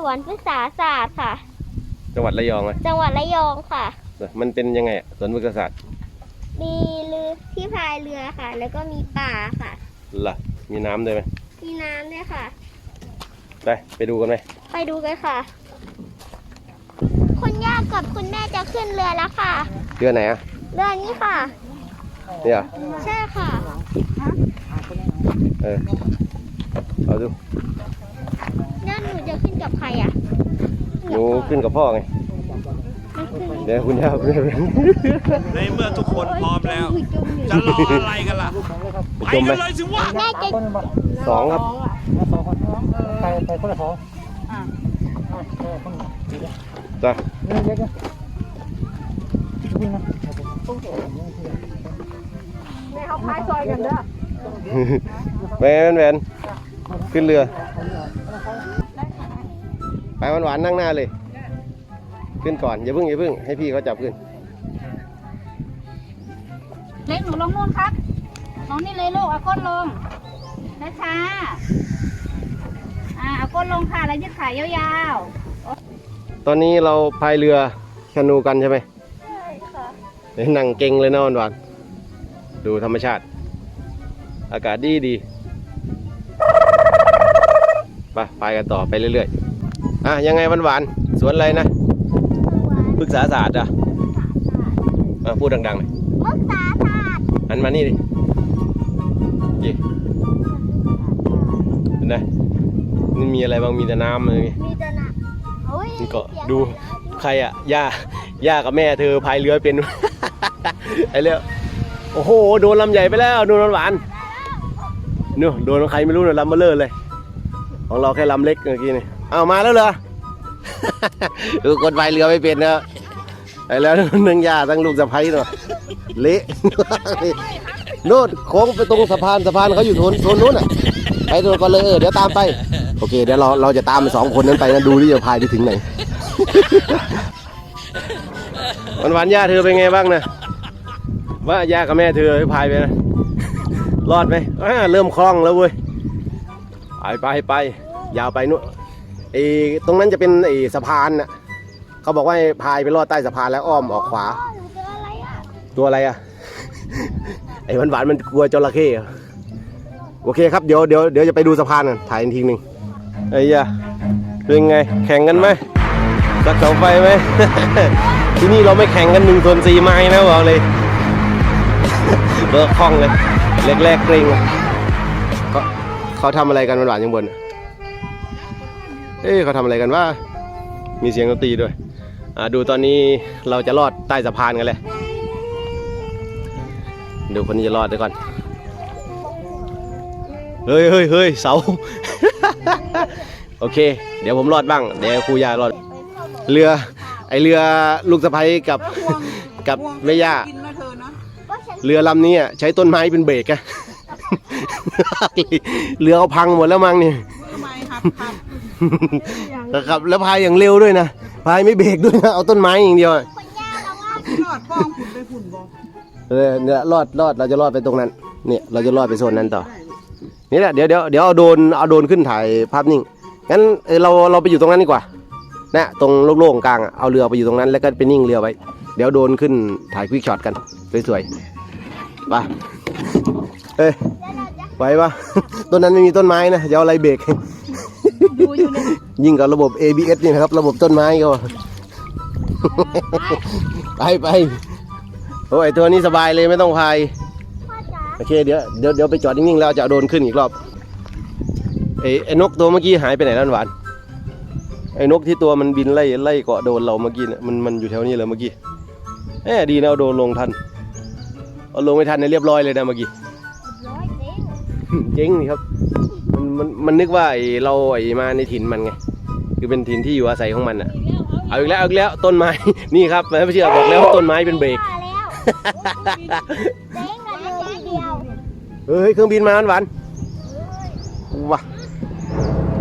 เที่ยวที่สวนพฤกษาศาสตร์ค่ะ จังหวัดระยองเลยจังหวัดระยองค่ะ มันเป็นยังไงอะสวนพฤกษศาสตร์มีเรือที่พายเรือค่ะ แล้วก็มีป่าค่ะล่ะมีน้ำด้วยไหมมีน้ำด้วยค่ะ ไปไปดูกันไหมไปดูกันค่ะ คุณย่ากับคุณแม่จะขึ้นเรือแล้วค่ะเรือไหนอะเรือนี้ค่ะเนี่ยเหรอใช่ค่ะ เออเอาดูย่า หนูจะขึ้นกับใครอะหนูขึ้นกับพ่อไงมันขึ้นเดี๋ยวคุณย่าคุณย่าในเมื่อทุกคนพร้อมแล้ว จะรออะไรกันล่ะ ไปจมไหมกันเลยสิวะแม่จะสองครับไปไปคนละสองจ้ะนี่เล็กนะวิ่งนะแหวนแหวนขึ้นเรือ ไปหวานๆนั่งหน้าเลย ขึ้นก่อนอย่าเพิ่งอย่าเพิ่งให้พี่เขาจับขึ้น เล็กหนูลงนู่นครับน้องนี่เลยลูกเอาก้นลงช้าๆอ่าเอาก้นลงค่ะแล้วยืดขายาวตอนนี้เราพายเรือแคนูกันใช่ไหมใช่ค่ะเดี๋ยวนั่งเก่งเลยนะหวานๆดูธรรมชาติ อากาศดีดีไปพายกันต่อไปเรื่อยๆ อะยังไงหวานๆสวนอะไรนะปรึกษาศาสตร์อะอะพูดดังๆหน่อยมึกษาศาสตร์หันมานี่ดิยี่เห็นไหมนี่มีอะไรบ้างมีแต่น้ำเลยมีแต่นะโอ้ยนี่ก็ดูใครอะย่าย่ากับแม่เธอพายเรือเป็นไอ้เรื่องโอ้โหโดนลำใหญ่ไปแล้วโดนหวานๆเนอะโดนใครไม่รู้เนอะลำเบลเลอร์เลย ของเราแค่ลำเล็กเมื่อกี้นี่ เอามาแล้วเหรอ ดูคนพายเรือไม่เป็นนะไอ้แล้วนึ่งยาทั้งลูกสะใภ้เนาะเละโน่นโค้งไปตรงสะพานสะพานเขาอยู่โซนโซนนู้นอะไปตรงกันเลยเออเดี๋ยวตามไปโอเคเดี๋ยวเราเราจะตามสองคนนั้นไปนะดูที่จะพายไปถึงไหนวันวันย่าเธอเป็นไงบ้างนะว่าย่ากับแม่เธอพายไปนะรอดไหมเริ่มคล่องแล้วเว้ยไปไปไปยาวไปนู้น ไอ้ตรงนั้นจะเป็นไอ้สะพานน่ะเขาบอกว่าให้พายไปลอดใต้สะพานแล้วอ้อมออกขวา หนูเจออะไรอะตัวอะไรอะ ไอ้หวานหวานๆมันกลัวจระเข้เหรอโอเคครับเดี๋ยวเดี๋ยวเดี๋ยวจะไปดูสะพานกันถ่ายอีกทีหนึ่งไอ้ยะเป็นไงแข่งกันไหมสักเสาไฟไหม ที่นี่เราไม่แข่งกันหนึ่งส่วนสี่ไม้นะบอกเลย เบิกคล่องเลยแรกๆเกรงเขาเขาทำอะไรกันหวานๆยังบนอะ เอ้ยเขาทำอะไรกันว่า มีเสียงดนตรีด้วย อ่าดูตอนนี้เราจะลอดใต้สะพานกันเลยดูคนนี้จะรอดดี๋ยก่อน เฮ้ยเฮ้ยเฮ้ยเสา โอเค เดี๋ยวผมรอดบ้าง เดี๋ยวครูยารอด เรือ ไอเรือลูกสะใภ้กับ กับแม่ย่าก็ฉันเรือลำนี้อะใช้ต้นไม้เป็นเบรกอะ เรือเขาพังหมดแล้วมั้งเนี่ยทำไมครับครับ นะครับ แล้วพายอย่างเร็วด้วยนะ พายไม่เบรกด้วยนะ เอาต้นไม้อย่างเดียวอะคุณย่าเราว่าหลอดป้องขุนไปขุนบอกเออเนี่ยรอดรอดเราจะรอดไปตรงนั้น เนี่ยเราจะรอดไปโซนนั้นต่อ นี่แหละเดี๋ยวเดี๋ยวเดี๋ยวเอาโดรนเอาโดรนขึ้นถ่ายภาพนิ่ง งั้นเออเราเราไปอยู่ตรงนั้นดีกว่านะตรงโล่งๆกลางอะเอาเรือไปอยู่ตรงนั้น แล้วก็ไปนิ่งเรือไว้ เดี๋ยวโดรนขึ้นถ่ายควิกช็อตกันสวยๆไปเอ้ยไหวปะต้นนั้นไม่มีต้นไม้นะจะเอาอะไรเบรก ดูอยู่เนี่ยยิ่งกับระบบ ABS นี่นะครับ ระบบต้นไม้ก็ ไปไปโอ้ยตัวนี้สบายเลยไม่ต้องพาย พ่อจ๋าโอเคเดี๋ยวเดี๋ยวเดี๋ยวไปจอดนิ่งๆแล้วจะเอาโดรนขึ้นอีกรอบไอ้ไอ้นกตัวเมื่อกี้หายไปไหนแล้วหวานไอ้นกที่ตัวมันบินไล่ไล่เกาะโดนเราเมื่อกี้เนี่ยมันมันอยู่แถวนี้เลยเมื่อกี้แหมดีนะเอาโดรนลงทันเอาลงไม่ทันเนี่ยเรียบร้อยเลยนะเมื่อกี้ ร้อยเจ๊งเจ๊งนี่ครับ มันมันนึกว่าไอเราไอมาในถิ่นมันไงคือเป็นถิ่นที่อยู่อาศัยของมันอะ เอาอีกแล้วเอาอีกแล้วต้นไม้ นี่ครับไม่เชื่อบอกแล้วต้นไม้เป็นเบรกเฮ้ยเครื่องบินมาหวานว้า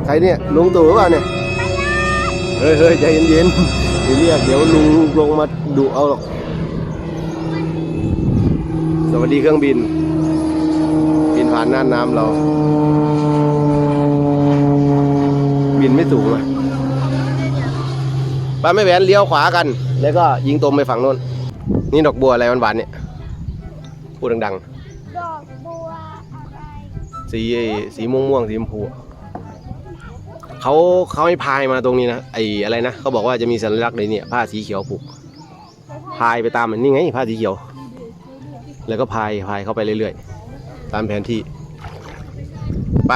ใครเนี่ยลุงตู่หรือเปล่าเนี่ยเฮ้ยเฮ้ยใจเย็นๆเดี๋ยวเรียกเดี๋ยวลุงลงมาดุเอาหรอกสวัสดีเครื่องบิน บินผ่านน่านน้ำเรา บินไม่สูงอะป้าไม่แหวนเลี้ยวขวากัน แล้วก็ยิงตรงไปฝั่งโน้น นี่ดอกบัวอะไรหวานๆเนี่ยพูดดังดอกบัวอะไรๆสีสีม่วงม่วงๆสีชมพูอะเขาเขาให้พายมาตรงนี้นะไอ้อะไรนะเขาบอกว่าจะมีสัญลักษณ์เลยเนี่ยผ้าสีเขียวผูกพายไปตามมันนี่ไงผ้าสีเขียว แล้วก็พายพายเข้าไปเรื่อยๆ ตามแผนที่ไป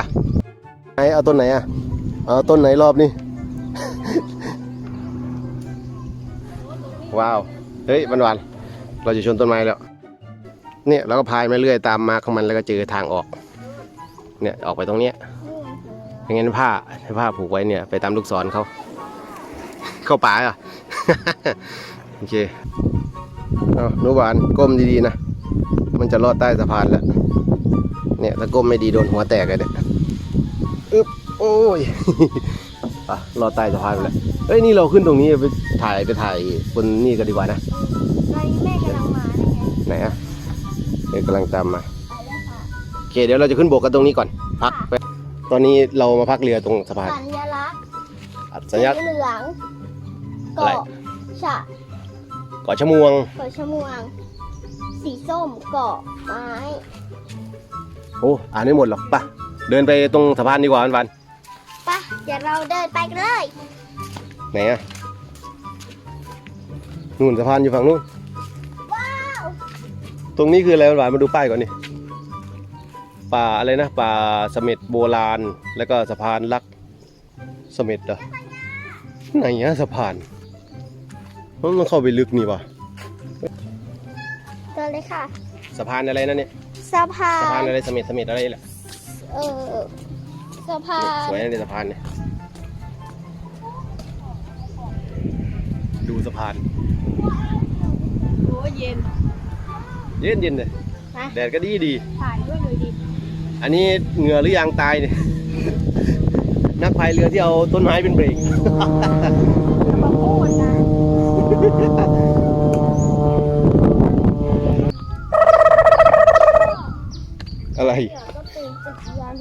ไหนเอาต้นไหนอะ เอาต้นไหนรอบนี้ว้าว เฮ้ยวันวันเราจะชนต้นไม้แล้ว เนี่ยเราก็พายมาเรื่อยตามมาของมันแล้วก็เจอทางออก เนี่ยออกไปตรงเนี้ยอย่างงั้นผ้าผ้าผูกไว้เนี่ยไปตามลูกศรเขา เข้าป่าอะ โอเค เอาหนูหวานก้มดีๆนะ มันจะลอดใต้สะพานแล้ว เนี่ยถ้าก้มไม่ดีโดนหัวแตกเลยเนี่ยอึ๊บ โอ้ยอะลอดใต้สะพานไปแล้วเอ้ยนี่เราขึ้นตรงนี้ไปถ่ายไปถ่ายบนนี่กันดีกว่านะตอนนี้แม่กำลังมาเนี่ยไงไหนอะเดี๋ยวกำลังตามมาโอเคเดี๋ยวเราจะขึ้นบกกันตรงนี้ก่อน พักไปตอนนี้เรามาพักเรือตรงสะพานสัญลักษณ์อัดสีสัญญาณเหลืองอะไร เกาะฉะเกาะชะมวง เกาะชะมวง สีส้มเกาะไม้ โอ้อ่านไม่หมดหรอกไปะเดินไปตรงสะพานดีกว่าวันวันไปะ เดี๋ยวเราเดินไปกันเลยๆไหนอะนู่นสะพานอยู่ฝั่งนู้น ว้าวตรงนี้คืออะไรหวานๆมาดูป้ายก่อนนี่ป่าอะไรนะ ป่าเสม็ดโบราณ แล้วก็สะพานลักเสม็ดเหรอไหนอะสะพานมันมันเข้าไปลึกนี่วะเดินเลยค่ะ สะพานอะไรนั่นเนี่ยสะพาสะพานนอะไรเสม็ดเสม็ดอะไรแหละเออ สะพานสวยนะในสะพานเนี่ย ดูสะพาน โอ้เย็นเย็นเย็นเลยมาแดดก็ดีดี ถ่ายด้วยเลยดิอันนี้เหงื่อหรือยางตายเนี่ย นักพายเรือที่เอาต้นไม้เป็นเบรกมาพูดนะอะไร เดี๋ยวก็เป็นจักรยาน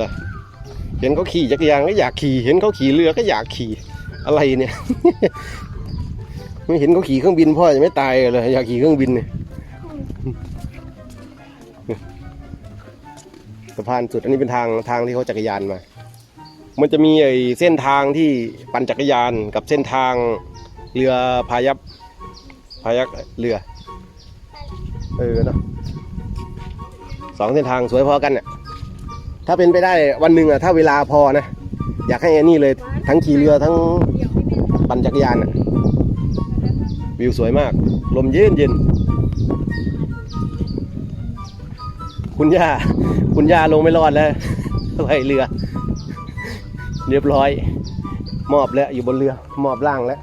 อะเห็นเขาขี่จักรยานก็อยากขี่ เห็นเขาขี่เรือก็อยากขี่อะไรเนี่ย ไม่เห็นเขาขี่เครื่องบินพ่อจะไม่ตายเลยอยากขี่เครื่องบินเนี่ยสะพานสุดอันนี้เป็นทางทางที่เขาจักรยานมา มันจะมีไอ้เส้นทางที่ปั่นจักรยานกับเส้นทางเรือพายับพายักเรือ เออเนาะสองเส้นทางสวยพอกันเนี่ย ถ้าเป็นไปได้วันหนึ่งอะถ้าเวลาพอนะ อยากให้อันนี้เลยทั้งขี่เรือทั้งปั่นจักรยานอะวิวสวยมาก ลมเย็นเย็นคุณย่า คุณย่าลงไม่รอดแล้วไปเรือ เรียบร้อย มอบแล้วอยู่บนเรือ มอบร่างแล้ว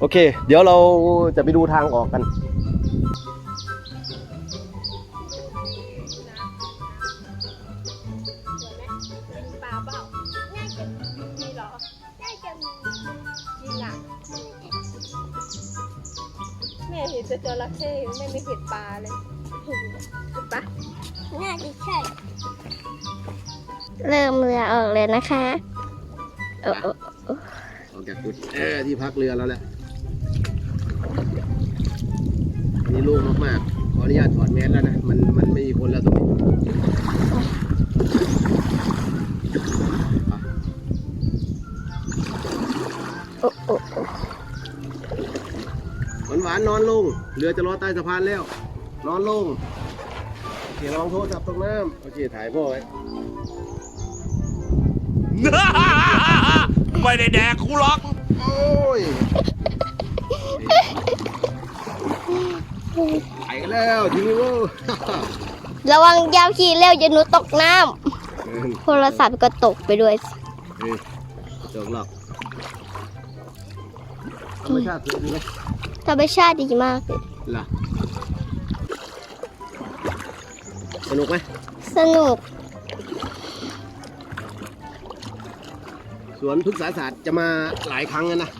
โอเค เดี๋ยวเราจะไปดูทางออกกัน แม่เห็นแต่จระเข้แม่ไม่เห็นปลาเลยปะน่าจะใช่ เริ่มเรือออกเลยนะคะโอ้โอ้ออกจากจุดเออที่พักเรือแล้วแหละอันนี่โล่งมากๆขออนุญาตถอดแมสแล้วนะ มันมันไม่มีคนแล้วตรงนี้อะ โอ้โอ้โอ้ หวานหวานๆนอนลง เรือจะรอใต้สะพานแล้วนอนลง โอเคลองโทรศัพท์ตกน้ำโอเค ถ่ายพ่อไว้ไม่ได้แดกกูหรอก โอ้ยไปกันแล้วทีนี้โว้ยระวังยาวขี่เร็วอย่าหนูตกน้ำโทรศัพท์ก็ตกไปด้วยเฮ้ยจบหรอกธรรมชาติสวยดีไหมธรรมชาติดีมากเลย ล่ะสนุกไหมสนุก สวนพฤกษาศาสตร์จะมาหลายครั้งแล้วนะ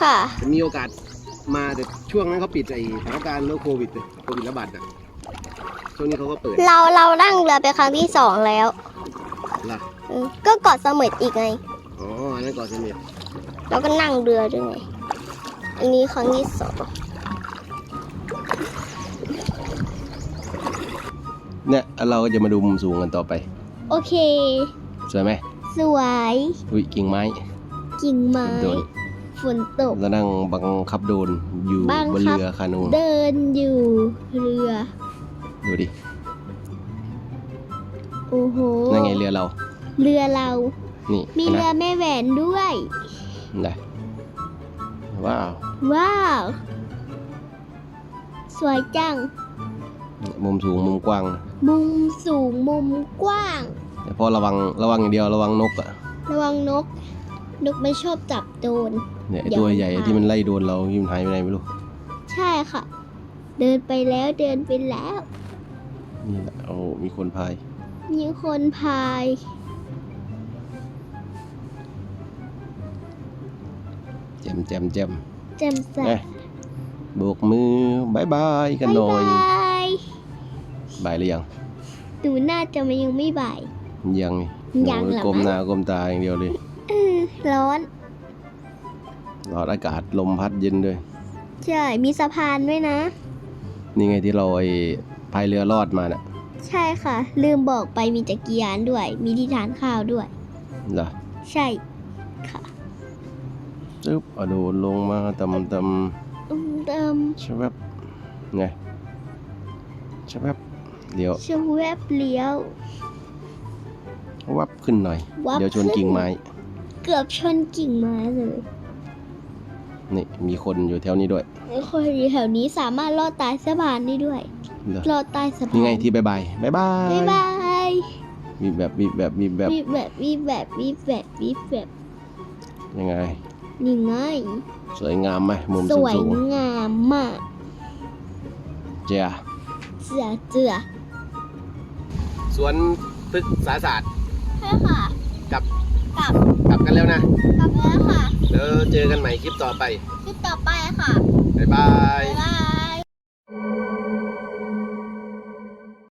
ค่ะ จะมีโอกาสมาแต่ช่วงนั้นเขาปิดไอ้สถานการณ์โรคโควิดเลยโควิดระบาดนะช่วงนี้เขาก็เปิดเราเรานั่งเรือเป็นครั้งที่สองแล้วล่ะเออก็เกาะเสม็ดอีกไง อ๋ออันนั้นเกาะเสม็ดแล้วก็นั่งเรือด้วยไงอันนี้ครั้งที่สอง เนี่ยเราก็จะมาดูมุมสูงกันต่อไป โอเค สวยไหมสวยอุ้ยกิ่งไม้กิ่งไม้โดนฝนตกแล้วนั่งบังคับโดรนอยู่บังบนคับเรือคานูเดินอยู่เรือ ดูดิโอ้โหนั่นไงเรือเรา เรือเรา นี่มีห็นไหเรือแม่แหวนด้วยนะว้าว ว้าว สวยจัง มุมสูงมุมกว้าง มุมสูงมุมกว้าง แต่พอระวังระวังอย่างเดียวระวังนกอะระวังนก นกไม่ชอบจับโดน เนี่ยไอ้อย่าตัวใหญ่ไปที่มันไล่โดนเรายิมนหายไปไหนไม่รู้ใช่ค่ะ เดินไปแล้วเดินไปแล้ว นี่แหละโอ้มีคนพาย มีคนพาย แจมแจมแจมแจ่มใสนะโบกมือบายบายกันหน่อย บ๊ายบาย บายหรือยังหนูน่าจะมันยังไม่บ่าย ยังนี่ยังโอ้เหรอก้มหน้าก้มตาอย่างเดียวเลย เออร้อนรอดอากาศลมพัดเย็นด้วย ใช่ มีสะพานด้วยนะ นี่ไงที่เราไอ้พายเรือรอดมาน่ะใช่ค่ะ ลืมบอกไปมีจักรยานด้วย มีที่ทานข้าวด้วย เหรอใช่ค่ะปึ๊บเอาโดนลงมาตำตอืมเติมำชะแวบไงชะแวบ เดี๋ยวชวบเลี้ยว วับขึ้นหน่อย วับเดี๋ยวชนขึ้น กิ่งไม้ เกือบชนกิ่งไม้เลยนี่มีคนอยู่แถวนี้ด้วยคนอยู่แถวนี้สามารถลอดใต้สะพานได้ด้วย เหรอลอดใต้สะพานนี่ไงที่บายบายบายบายบ๊ายบายมีแบบมีแบบมีแบบมีแบบมีแบบมีแบบมีแบบยังไง นี่ไงสวยงามไหมมุมสสูงวยสูงงามมากเจ้าเสือเจือส วนพฤกษาศาสตร์ใช่ค่ะ กลับกลับกลับกันแล้วนะ กลับแล้วค่ะ แล้วเจอกันใหม่คลิปต่อไป คลิปต่อไปค่ะ บ๊ายบาย บ๊ายบาย